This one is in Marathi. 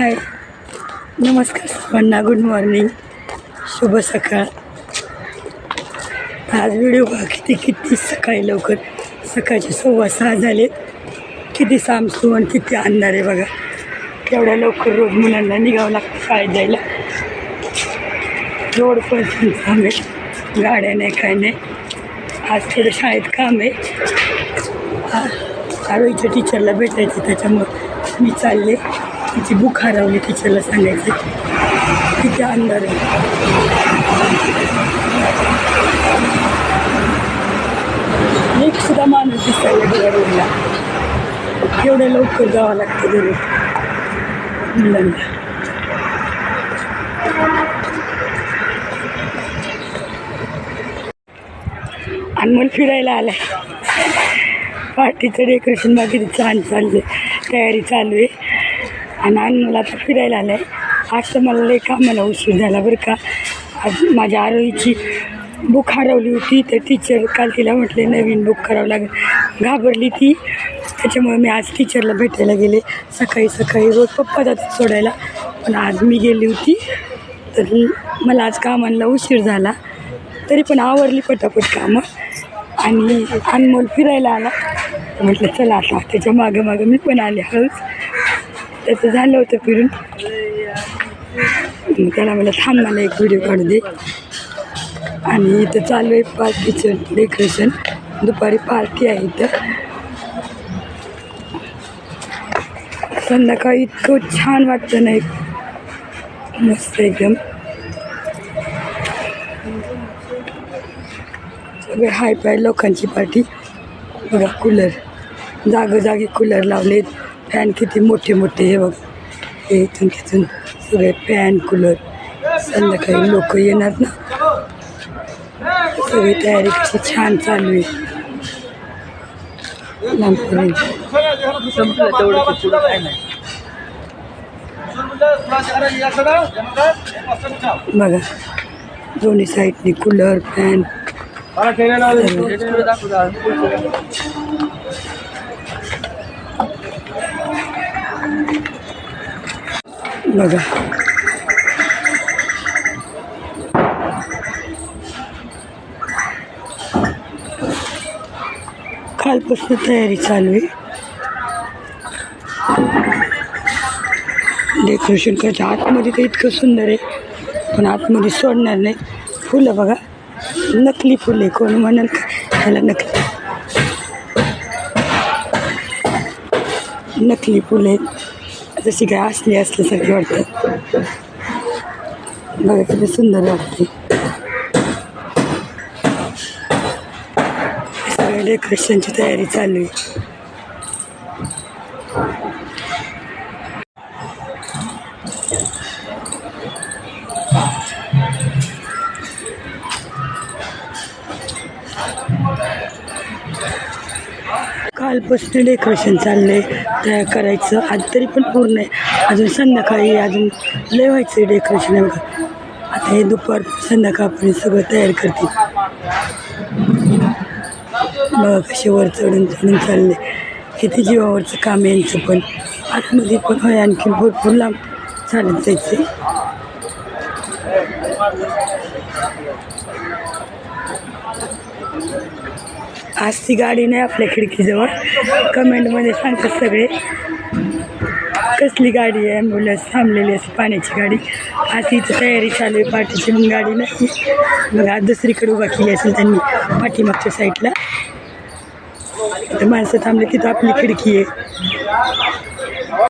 हाय. नमस्कार सर्वांना गुड मॉर्निंग शुभ सकाळ. आज व्हिडिओ बघा किती किती सकाळी लवकर. सकाळचे सव्वा सहा झाले. किती सामसू आणि किती अंधार आहे बघा. केवढ्या लवकर रोज मुलांना निघावं लागतं शाळेत जायला. रोड पण थांबे गाड्या नाही काय नाही. आज थोडं शाळेत काम आहे. आरोईच्या टीचरला भेटायचं त्याच्यामुळं मी चालले. तिची बुक हरवली टीचरला सांगायची. तिच्या अंदर आहे एक सुद्धा माणूस दिसायला गेला रोडला एवढं लवकर जावं लागतं घरी. मुलांना. अनमोल फिरायला आलाय पार्टीचं डेकोरेशन बाकी छान चाललंय तयारी चालू आहे. आणि अनमोल आता फिरायला आहे आज तर मला लई कामाला उशीर झाला बरं का. आज माझ्या आरोहीची बुक हरवली होती तर टीचर काल तिला म्हटले नवीन बुक करावं लागेल. घाबरली ती. त्याच्यामुळे मी आज टीचरला भेटायला गेले. सकाळी सकाळी रोज पप्पा जातात सोडायला. पण आज मी गेली होती तर मला आज कामांना उशीर झाला. तरी पण आवडली पटापट कामं. आणि अनमोल फिरायला आला. म्हटलं चला आता त्याच्या मागं मागं मी पण आले हळूच. त्याचं झालं होतं फिरून. त्याला मला थांब मला एक व्हिडिओ काढू दे. आणि इथं चालू आहे पार्टीचं डेकोरेशन दुपारी पार्टी आहे इथं. संध्याकाळी इतकं छान वाटतं नाही मस्त एकदम. सगळे हाय पाय लोकांची पार्टी बघा कूलर जागोजागी कूलर लावलेत. फॅन किती मोठे मोठे हे बघ. हे इथून तिथून सगळे फॅन कूलर संध्याकाळी लोक येणार ना. सगळी तयारी कशी छान चालू आहे. बघा दोन्ही साईडनी कूलर फॅन. बघा कालपासून तयारी चालू आहे डेकोरेशन करायचं आतमध्ये तर इतकं सुंदर आहे पण आतमध्ये सोडणार नाही फुलं बघा नकली फुले कोण नकली? नकली फुले जशी काय असली असल्यासारखी वाटतात बघा किती सुंदर वाटते. सगळ्या डेकोरेशनची तयारी चालू आहे. कालपासून डेकोरेशन चाललं आहे तयार करायचं आज तरी पण पूर्ण आहे. अजून संध्याकाळी अजून लय व्हायचं डेकोरेशन आहे आता हे दुपार संध्याकाळपर्यंत सगळं तयार करते बघा कसे वर चढून चढून चालले. किती जीवावरचं काम यांचं पण. आतमध्ये पण होय आणखी भरपूर लांब चालत जायचं आज ती गाडी नाही आपल्या खिडकीजवळ. कमेंटमध्ये सांगतात सगळे. कसली गाडी आहे? ॲम्ब्युलन्स थांबलेली असते पाण्याची गाडी. आज इथं तयारी चालू आहे. पाठीची मग गाडी नाही. मग आज दुसरीकडे उभा केली असेल त्यांनी पाठीमागच्या साईडला तर माणसं थांबले तिथं आपली खिडकी आहे.